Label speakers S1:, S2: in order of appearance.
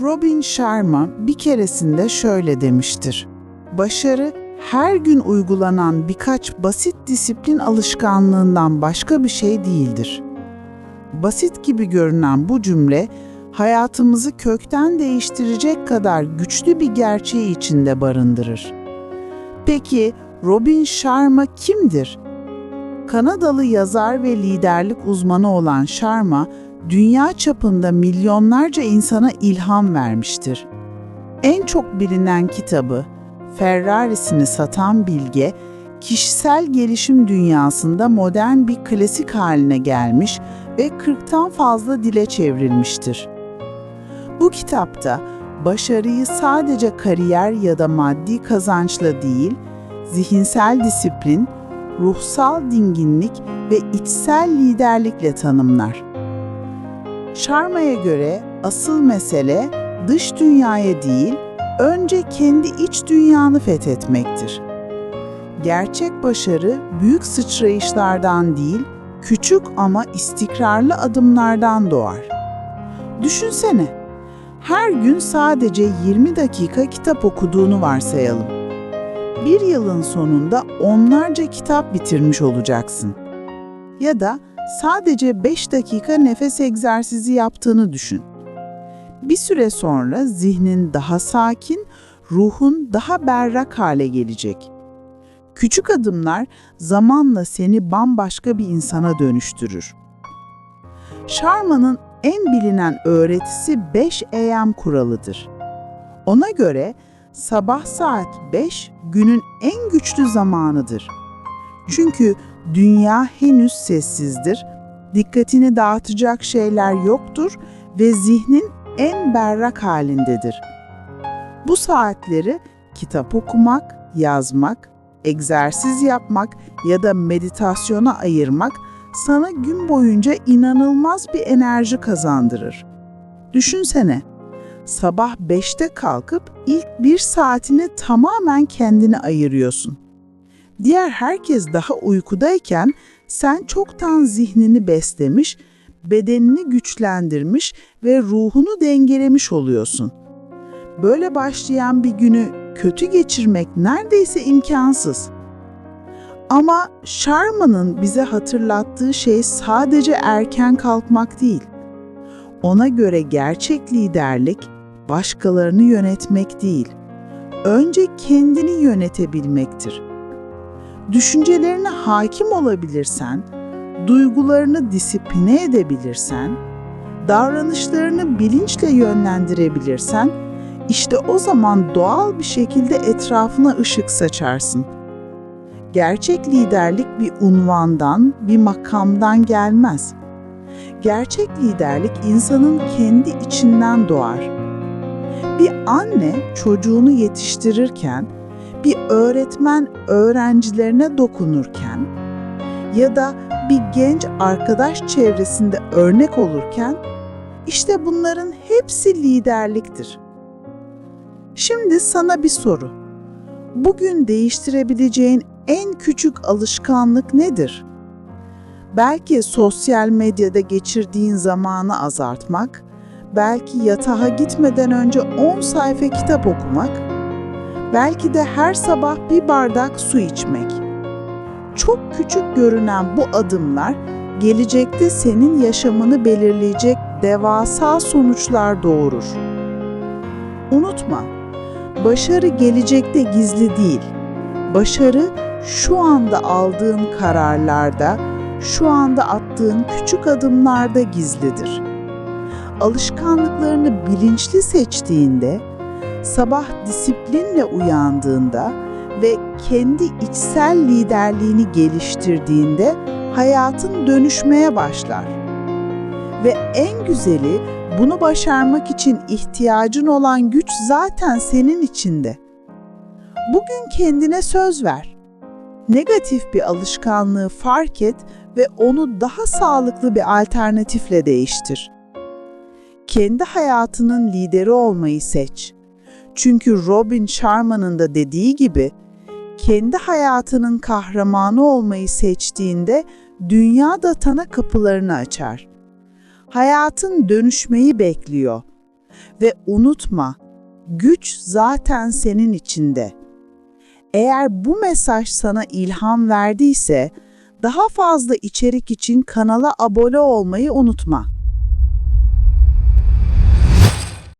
S1: Robin Sharma bir keresinde şöyle demiştir. Başarı her gün uygulanan birkaç basit disiplin alışkanlığından başka bir şey değildir. Basit gibi görünen bu cümle hayatımızı kökten değiştirecek kadar güçlü bir gerçeği içinde barındırır. Peki Robin Sharma kimdir? Kanadalı yazar ve liderlik uzmanı olan Sharma, dünya çapında milyonlarca insana ilham vermiştir. En çok bilinen kitabı, Ferrari'sini satan bilge, kişisel gelişim dünyasında modern bir klasik haline gelmiş ve 40'tan fazla dile çevrilmiştir. Bu kitapta başarıyı sadece kariyer ya da maddi kazançla değil, zihinsel disiplin, ruhsal dinginlik ve içsel liderlikle tanımlar. Sharma'ya göre asıl mesele dış dünyaya değil, önce kendi iç dünyanı fethetmektir. Gerçek başarı büyük sıçrayışlardan değil, küçük ama istikrarlı adımlardan doğar. Düşünsene, her gün sadece 20 dakika kitap okuduğunu varsayalım. Bir yılın sonunda onlarca kitap bitirmiş olacaksın. Ya da sadece 5 dakika nefes egzersizi yaptığını düşün. Bir süre sonra zihnin daha sakin, ruhun daha berrak hale gelecek. Küçük adımlar zamanla seni bambaşka bir insana dönüştürür. Sharma'nın en bilinen öğretisi 5 AM kuralıdır. Ona göre sabah saat 5 günün en güçlü zamanıdır. Çünkü dünya henüz sessizdir, dikkatini dağıtacak şeyler yoktur ve zihnin en berrak halindedir. Bu saatleri kitap okumak, yazmak, egzersiz yapmak ya da meditasyona ayırmak sana gün boyunca inanılmaz bir enerji kazandırır. Düşünsene, sabah 5'te kalkıp ilk bir saatini tamamen kendine ayırıyorsun. Diğer herkes daha uykudayken sen çoktan zihnini beslemiş, bedenini güçlendirmiş ve ruhunu dengelemiş oluyorsun. Böyle başlayan bir günü kötü geçirmek neredeyse imkansız. Ama Sharma'nın bize hatırlattığı şey sadece erken kalkmak değil. Ona göre gerçek liderlik başkalarını yönetmek değil. Önce kendini yönetebilmektir. Düşüncelerine hakim olabilirsen, duygularını disipline edebilirsen, davranışlarını bilinçle yönlendirebilirsen, işte o zaman doğal bir şekilde etrafına ışık saçarsın. Gerçek liderlik bir unvandan, bir makamdan gelmez. Gerçek liderlik insanın kendi içinden doğar. Bir anne çocuğunu yetiştirirken, bir öğretmen öğrencilerine dokunurken ya da bir genç arkadaş çevresinde örnek olurken işte bunların hepsi liderliktir. Şimdi sana bir soru. Bugün değiştirebileceğin en küçük alışkanlık nedir? Belki sosyal medyada geçirdiğin zamanı azaltmak, belki yatağa gitmeden önce 10 sayfa kitap okumak, belki de her sabah bir bardak su içmek. Çok küçük görünen bu adımlar gelecekte senin yaşamını belirleyecek devasa sonuçlar doğurur. Unutma, başarı gelecekte gizli değil. Başarı şu anda aldığın kararlarda, şu anda attığın küçük adımlarda gizlidir. Alışkanlıklarını bilinçli seçtiğinde, sabah disiplinle uyandığında ve kendi içsel liderliğini geliştirdiğinde hayatın dönüşmeye başlar. Ve en güzeli bunu başarmak için ihtiyacın olan güç zaten senin içinde. Bugün kendine söz ver. Negatif bir alışkanlığı fark et ve onu daha sağlıklı bir alternatifle değiştir. Kendi hayatının lideri olmayı seç. Çünkü Robin Sharma'nın da dediği gibi kendi hayatının kahramanı olmayı seçtiğinde dünya da sana kapılarını açar. Hayatın dönüşmeyi bekliyor. Ve unutma, güç zaten senin içinde. Eğer bu mesaj sana ilham verdiyse, daha fazla içerik için kanala abone olmayı unutma.